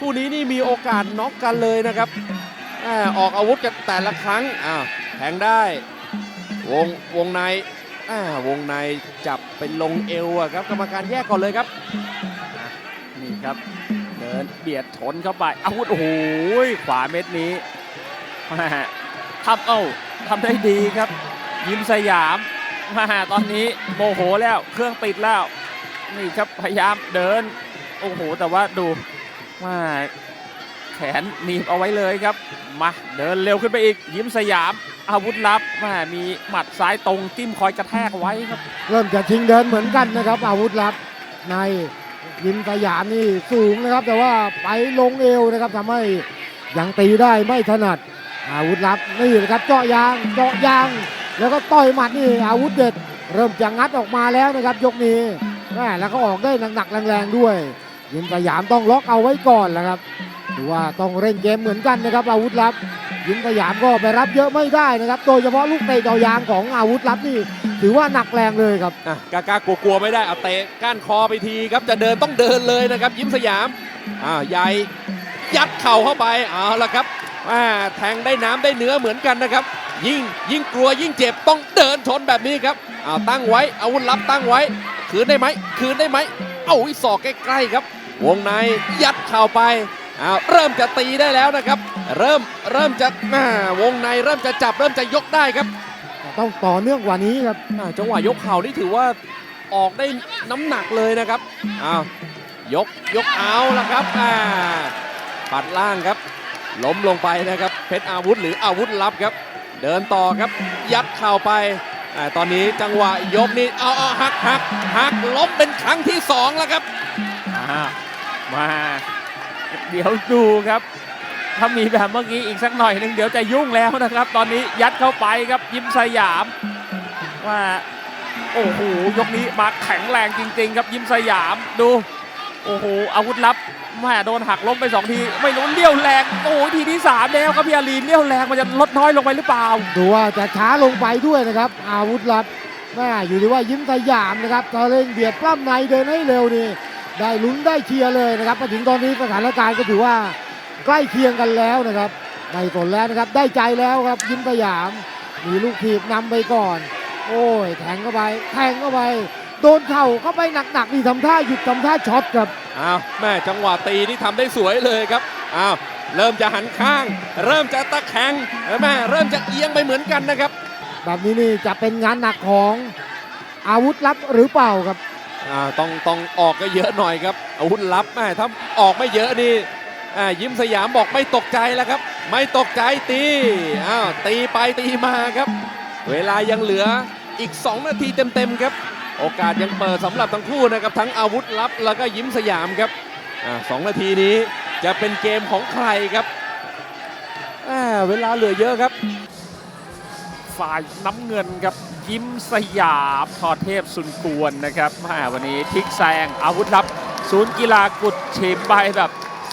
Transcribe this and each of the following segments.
คู่นี้นี่มีโอกาสน็อกกันเลยนะครับออกอาวุธกันแต่ละครั้งอ้าวแทงได้ วงวงในอ่าวงในจับเป็นลงเอวอะครับกรรมการแยกก่อนเลยครับนี่ครับเดินเบียดชนเข้าไปอาวุธโอ้โหขวาเม็ดนี้ม่ทำเอ้าทำได้ดีครับ ยิมสยามม่ตอนนี้โมโหแล้วเครื่องติดแล้ว นี่ครับพยายามเดิน โอ้โห แต่ว่าดู ว่าแขนหนีบเอาไว้เลยครับ มาเดินเร็วขึ้นไปอีก ยิ้มสยาม อาวุธลับแม่มีหมัดซ้ายตรงจิ้มคอยกระแทกไว้ครับ เริ่มจะชิงเดินเหมือนกันนะครับ อาวุธลับในยิ้มสยามนี่สูงนะครับ แต่ว่าไปลงเอวนะครับทำให้ยังตีได้ไม่ถนัด อาวุธลับนี่นะครับเจาะยางเจาะยาง แล้วก็ต่อยหมัดนี่อาวุธเด็ด เริ่มจะงัดออกมาแล้วนะครับ ยกนี้แม่แล้วก็ออกได้หนักๆแรงๆด้วย ยิมสยามต้องล็อกเอาไว้ก่อนแหละครับถือว่าต้องเร่งเกมเหมือนกันนะครับ อาวุธลับยิมสยามก็ไปรับเยอะไม่ได้นะครับ โดยเฉพาะลูกเตะเจายางของอาวุธลับนี่ถือว่าหนักแรงเลยครับอะกล้ากลัวกลัวๆไม่ได้เอาเตะก้านคอไปทีครับจะเดินต้องเดินเลยนะครับยิ้มสยามอ่าใหญ่ยัดเข่าเข้าไปเอาละครับอ่าแทงได้น้ำได้เนื้อเหมือนกันนะครับ ยิ่งยิ่งกลัวยิ่งเจ็บต้องเดินชนแบบนี้ครับอ้าตั้งไว้อาวุธลับตั้งไว้ คืนได้ไหมคืนได้ไหมเอาอีศอกใกล้ๆครับ วงในยัดเข่าไปอ้าวเริ่มจะตีได้แล้วนะครับ เริ่มเริ่มจะอ่าวงในเริ่มจะจับเริ่มจะยกได้ครับต้องต่อเนื่องกว่านี้ครับอ่าจังหวะยกเข่านี่ถือว่าออกได้น้ำหนักเลยนะครับอ้าวยกยกเอาละครับอ่าปัดล่างครับ ล้มลงไปนะครับเพชรอาวุธหรืออาวุธลับครับ เดินต่อครับยัดเข่าไปอาตอนนี้จังหวะยกนี่เอาเอาหักหักหักล้มเป็นครั้งที่สองแล้วครับอ่า มา เดี๋ยวดูครับ ถ้ามีแบบเมื่อกี้อีกสักหน่อยหนึ่งเดี๋ยวจะยุ่งแล้วนะครับ ตอนนี้ยัดเข้าไปครับยิ้มสยามว่าโอ้โหยกนี้มาแข็งแรงจริง ๆ ครับยิ้มสยามดูโอ้โหอาวุธลับแม่โดนหักล้มไปสองที ไม่รู้เลี้ยวแรงโอ้ยทีที่สามแล้วครับพี่อารีนเลี้ยวแรงมันจะลดน้อยลงไปหรือเปล่า ดูว่าจะช้าลงไปด้วยนะครับ อาวุธลับแม่อยู่ที่ว่ายิ้มสยามนะครับถ้าเร่งเบียดปล้ำในเดินให้เร็วนี่ ได้ลุ้นได้เชียร์เลยนะครับมาถึงตอนนี้สถานการณ์ก็ถือว่าใกล้เคียงกันแล้วนะครับไม่สนแล้วนะครับได้ใจแล้วครับยิ้มสยามมีลูกถีบนำไปก่อน โอ้ยแทงเข้าไปแทงเข้าไปโดนเข่าเข้าไปหนักๆนี่ทำท่าหยุดทำท่าช็อตครับอ้าวแม่จังหวะตีนี่ทำได้สวยเลยครับอ้าวเริ่มจะหันข้าง เริ่มจะตะแคงแม่เริ่มจะเอียงไปเหมือนกันนะครับ แบบนี้นี่จะเป็นงานหนักของอาวุธลับหรือเปล่าครับอ่า ต้องต้องออกก็เยอะหน่อยครับอาวุธลับแม่ถ้าออกไม่เยอะนี่อ่ายิ้มสยามบอกไม่ตกใจแล้วครับ ไม่ตกใจตีอ้าวตีไปตีมาครับ เวลายังเหลืออีก 2 นาทีเต็มๆครับ โอกาสยังเปิดสำหรับทั้งคู่นะครับทั้งอาวุธลับแล้วก็ยิ้มสยามครับอ่าสองนาทีนี้จะเป็นเกมของใครครับอ่าเวลาเหลือเยอะครับ ฝ่ายน้ำเงินครับยิ้มสยามพอเทพสุนกวนนะครับมาวันนี้ทิกแซงอาวุธลับ ศูนย์กีฬากุดชิมใบแบบ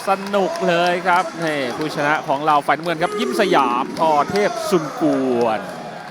สนุกเลยครับนี่ผู้ชนะของเราฝ่ายน้ำเงินครับยิ้มสยามพอเทพสุนกวน